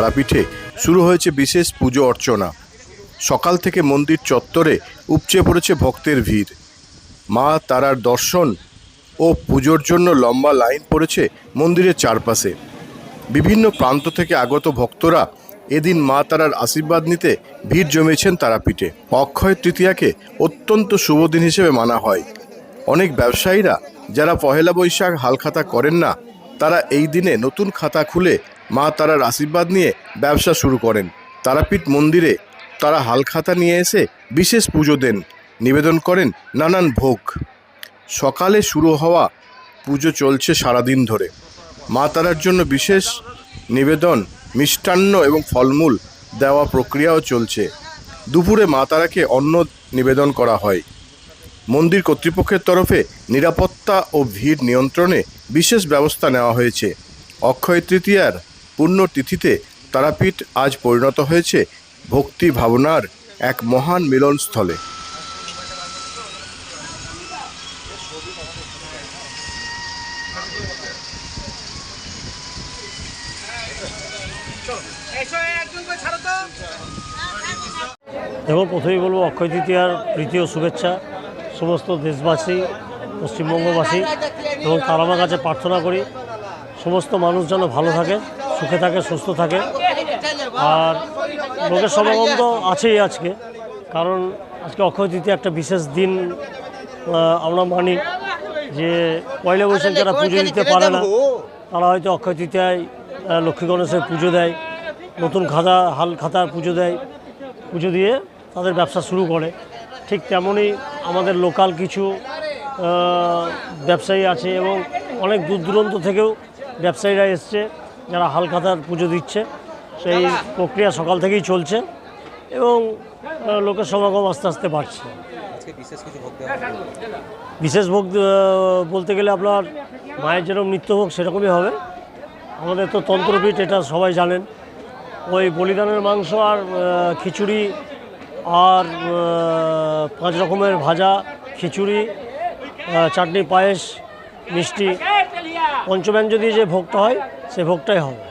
তারাপীঠে শুরু হয়েছে বিশেষ পুজো অর্চনা। সকাল থেকে মন্দির চত্বরে উপচে পড়েছে ভক্তের ভিড়। মা তারার দর্শন ও পুজোর জন্য লম্বা লাইন পড়েছে মন্দিরের চারপাশে। বিভিন্ন প্রান্ত থেকে আগত ভক্তরা এদিন মা তারার আশীর্বাদ নিতে ভিড় জমেছেন তারাপীঠে। অক্ষয় তৃতীয়াকে অত্যন্ত শুভ দিন হিসেবে মানা হয়। অনেক ব্যবসায়ীরা যারা পহেলা বৈশাখ হালখাতা করেন না, তারা এই দিনে নতুন খাতা খুলে মা তারার আশীর্বাদ নিয়ে ব্যবসা শুরু করেন। তারাপীঠ মন্দিরে তারা হালখাতা নিয়ে এসে বিশেষ পুজো দেন, নিবেদন করেন নানান ভোগ। সকালে শুরু হওয়া পুজো চলছে সারাদিন ধরে। মা তারার জন্য বিশেষ নিবেদন, মিষ্টান্ন এবং ফলমূল দেওয়া প্রক্রিয়াও চলছে। দুপুরে মা তারাকে অন্ন নিবেদন করা হয়। মন্দির কর্তৃপক্ষের তরফে নিরাপত্তা ও ভিড় নিয়ন্ত্রণে বিশেষ ব্যবস্থা নেওয়া হয়েছে। অক্ষয় তৃতীয়ার পুণ্যতিথিতে তারাপীঠ আজ পরিণত হয়েছে ভক্তি ভাবনার এক মহান মিলনস্থলে। দেখো প্রথমেই বলব অক্ষয় তৃতীয়ার তৃতীয় শুভেচ্ছা সমস্ত দেশবাসী, পশ্চিমবঙ্গবাসী, এবং তারা আমার কাছে প্রার্থনা করি, সমস্ত মানুষ যেন ভালো থাকে সুখে থাকে সুস্থ থাকে। আর লোকের সমাগম তো আছেই আজকে। কারণ আজকে অক্ষয় তৃতীয়া একটা বিশেষ দিন আমরা মানি যে পয়লা বৈশাখ যারা পুজো দিতে পারে না তারা হয়তো অক্ষয় তৃতীয়ায় লক্ষ্মী গণেশের পুজো দেয় নতুন খাতা হাল খাতার পুজো দেয় পুজো দিয়ে তাদের ব্যবসা শুরু করে। ঠিক তেমনই আমাদের লোকাল কিছু ব্যবসায়ী আছে এবং অনেক দূর দূরান্ত থেকেও ব্যবসায়ীরা এসছে। যারা হালখাতার পুজো দিচ্ছে সেই প্রক্রিয়া সকাল থেকেই চলছে এবং লোকের সমাগম আস্তে আস্তে বাড়ছে। বিশেষ ভোগ বলতে গেলে আপনার মায়ের যেরকম নিত্যভোগ সেরকমই হবে। আমাদের তো তন্ত্রপীঠ এটা সবাই জানেন। ওই বলিদানের মাংস আর খিচুড়ি আর পাঁচ রকমের ভাজা খিচুড়ি চাটনি পায়েস মিষ্টি পঞ্চব্যঞ্জ দিয়ে যে ভোগটা হয় সে ভোগটাই হবে।